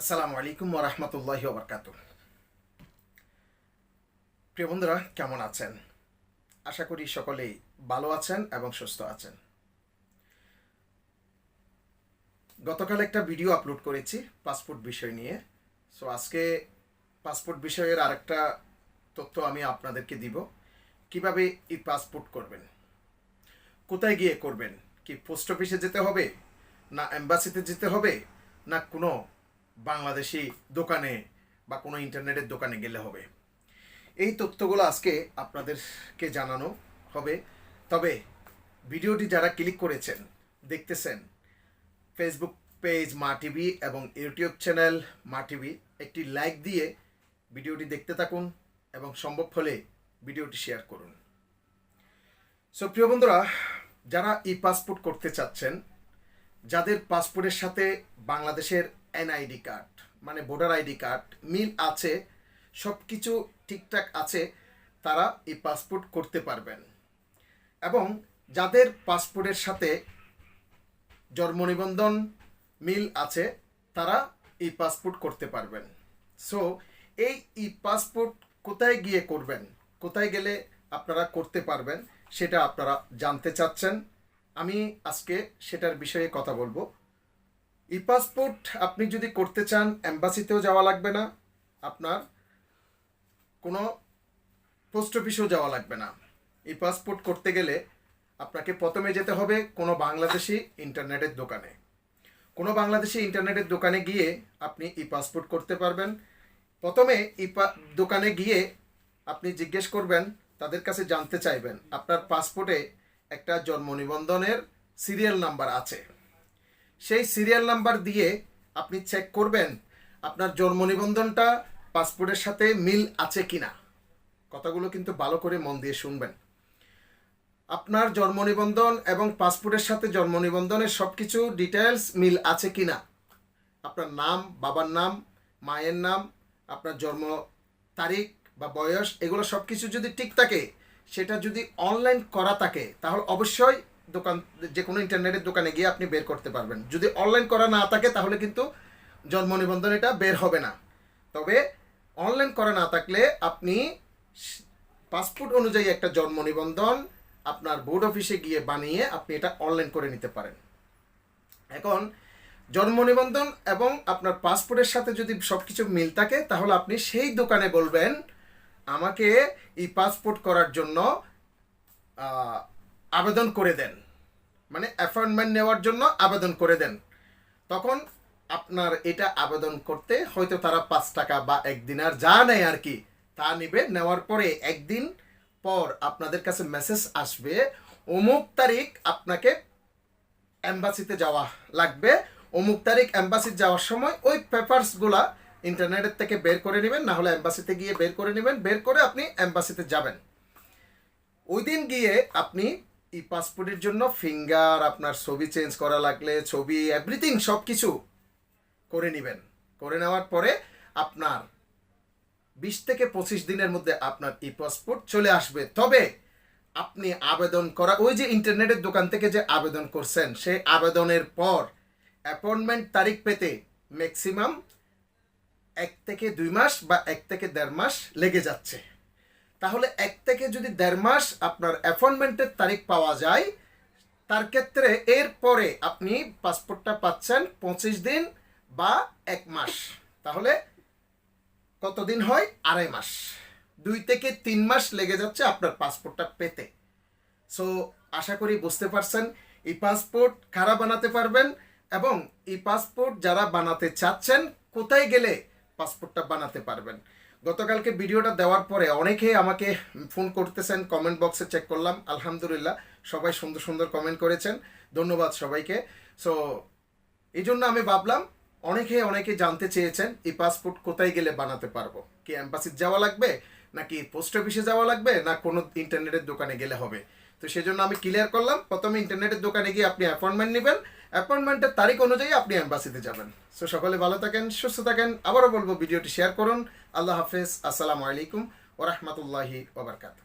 আসসালামু আলাইকুম ওরহমতুল্লাহি ওবরকাত প্রিয় বন্ধুরা, কেমন আছেন? আশা করি সকলেই ভালো আছেন এবং সুস্থ আছেন। গতকাল একটা ভিডিও আপলোড করেছি পাসপোর্ট বিষয় নিয়ে। সো, আজকে পাসপোর্ট বিষয়ের আরেকটা তথ্য আমি আপনাদেরকে দিব। কীভাবে ই পাসপোর্ট করবেন? কোথায় গিয়ে করবেন? কি পোস্ট অফিসে যেতে হবে? না এম্বাসিতে যেতে হবে? না কোনো বাংলাদেশি দোকানে বা কোনো ইন্টারনেটের দোকানে গেলে হবে। এই তথ্যগুলো আজকে আপনাদেরকে জানানো হবে। তবে ভিডিওটি যারা ক্লিক করেছেন, দেখতেছেন ফেসবুক পেজ মা টিভি এবং ইউটিউব চ্যানেল মা টিভি, একটি লাইক দিয়ে ভিডিওটি দেখতে থাকুন এবং সম্ভব হলে ভিডিওটি শেয়ার করুন। সো প্রিয় বন্ধুরা, যারা ই পাসপোর্ট করতে চাচ্ছেন, যাদের পাসপোর্টের সাথে বাংলাদেশের এনআইডি কার্ড মানে ভোটার আইডি কার্ড মিল আছে সব কিছু ঠিকঠাক আছে, তারা এই পাসপোর্ট করতে পারবেন। এবং যাদের পাসপোর্টের সাথে জন্ম নিবন্ধন মিল আছে, তারা এই পাসপোর্ট করতে পারবেন। সো এই ই পাসপোর্ট কোথায় গিয়ে করবেন, কোথায় গেলে আপনারা করতে পারবেন, সেটা আপনারা জানতে চাচ্ছেন। আমি আজকে সেটার বিষয়ে কথা বলব। ই পাসপোর্ট আপনি যদি করতে চান অ্যাম্বাসিতেও যাওয়া লাগবে না। আপনার কোনো পোস্ট অফিসেও যাওয়া লাগবে না। ই পাসপোর্ট করতে গেলে আপনাকে প্রথমে যেতে হবে কোনো বাংলাদেশি ইন্টারনেটের দোকানে। কোনো বাংলাদেশি ইন্টারনেটের দোকানে গিয়ে আপনি ই পাসপোর্ট করতে পারবেন। প্রথমে ই দোকানে গিয়ে আপনি জিজ্ঞেস করবেন, তাদের কাছে জানতে চাইবেন, আপনার পাসপোর্টে একটা জন্ম নিবন্ধনের সিরিয়াল নাম্বার আছে। সেই সিরিয়াল নাম্বার দিয়ে আপনি চেক করবেন আপনার জন্ম নিবন্ধনটা পাসপোর্টের সাথে মিল আছে কি না কথাগুলো কিন্তু ভালো করে মন দিয়ে শুনবেন। আপনার জন্ম নিবন্ধন এবং পাসপোর্টের সাথে জন্ম নিবন্ধনের সব কিছু ডিটেলস মিল আছে কি না আপনার নাম, বাবার নাম, মায়ের নাম, আপনার জন্ম তারিখ বা বয়স, এগুলো সব কিছু যদি ঠিক থাকে, সেটা যদি অনলাইন করা থাকে, তাহলে অবশ্যই দোকান যে কোনো ইন্টারনেটের দোকানে গিয়ে আপনি বের করতে পারবেন। যদি অনলাইন করা না থাকে, তাহলে কিন্তু জন্ম নিবন্ধন এটা বের হবে না। তবে অনলাইন করা না থাকলে আপনি পাসপোর্ট অনুযায়ী একটা জন্ম নিবন্ধন আপনার বোর্ড অফিসে গিয়ে বানিয়ে আপনি এটা অনলাইন করে নিতে পারেন। এখন, জন্ম নিবন্ধন এবং আপনার পাসপোর্টের সাথে যদি সব কিছু মিল থাকে, তাহলে আপনি সেই দোকানে বলবেন, আমাকে এই পাসপোর্ট করার জন্য আবেদন করে দেন। মানে অ্যাপয়েন্টমেন্ট নেওয়ার জন্য আবেদন করে দেন। তখন আপনার এটা আবেদন করতে হয়তো তারা পাঁচ টাকা বা একদিন আর যা নেয় আর কি, তা নেবে। নেওয়ার পরে একদিন পর আপনাদের কাছে মেসেজ আসবে, অমুক তারিখ আপনাকে অ্যাম্বাসিতে যাওয়া লাগবে। অমুক তারিখ অ্যাম্বাসি যাওয়ার সময় ওই পেপারসগুলা ইন্টারনেটের থেকে বের করে নেবেন, না হলে অ্যাম্বাসিতে গিয়ে বের করে নেবেন। বের করে আপনি অ্যাম্বাসিতে যাবেন। ওই দিন গিয়ে আপনি ই পাসপোর্টের জন্য ফিঙ্গার আপনার ছবি চেঞ্জ করা লাগলে, ছবি এভরিথিং সব কিছু করে নেবেন। করে নেওয়ার পরে আপনার বিশ থেকে পঁচিশ দিনের মধ্যে আপনার ই পাসপোর্ট চলে আসবে। তবে আপনি আবেদন করা, ওই যে ইন্টারনেটের দোকান থেকে যে আবেদন করছেন, সেই আবেদনের পর অ্যাপয়েন্টমেন্ট তারিখ পেতে ম্যাক্সিমাম এক থেকে দুই মাস বা এক থেকে দেড় মাস লেগে যাচ্ছে। তাহলে এক থেকে যদি দেড় মাস আপনার অ্যাপয়েন্টমেন্টের তারিখ পাওয়া যায়, তার ক্ষেত্রে এরপরে আপনি পাসপোর্টটা পাচ্ছেন পঁচিশ দিন বা এক মাস। তাহলে কতদিন হয়? আড়াই মাস। দুই থেকে তিন মাস লেগে যাচ্ছে আপনার পাসপোর্টটা পেতে। সো আশা করি বুঝতে পারছেন, এই পাসপোর্ট কারা বানাতে পারবেন এবং এই পাসপোর্ট যারা বানাতে চাচ্ছেন, কোথায় গেলে পাসপোর্টটা বানাতে পারবেন? গতকালকে ভিডিওটা দেওয়ার পরে অনেকে আমাকে ফোন করতেছেন কমেন্ট বক্সে চেক করলাম, আলহামদুলিল্লাহ, সবাই সুন্দর সুন্দর কমেন্ট করেছেন, ধন্যবাদ সবাইকে। সো এই জন্য আমি ভাবলাম, অনেকে অনেকে জানতে চেয়েছেন, এই পাসপোর্ট কোথায় গেলে বানাতে পারব? কি অ্যাম্বাসিতে যাওয়া লাগবে, নাকি পোস্ট অফিসে যাওয়া লাগবে, না কোনো ইন্টারনেটের দোকানে গেলে হবে? তো সেই জন্য আমি ক্লিয়ার করলাম, প্রথমে ইন্টারনেটের দোকানে গিয়ে আপনি অ্যাপয়েন্টমেন্ট নেবেন অ্যাপয়েন্টমেন্টের তারিখ অনুযায়ী আপনি অ্যাম্বাসিতে যাবেন। সো সকলে ভালো থাকেন, সুস্থ থাকেন। আবারও বলব ভিডিওটি শেয়ার করুন। আল্লাহ হাফেজ। আসসালামু আলাইকুম ওরহমতুল্লাহি ওবরকাতু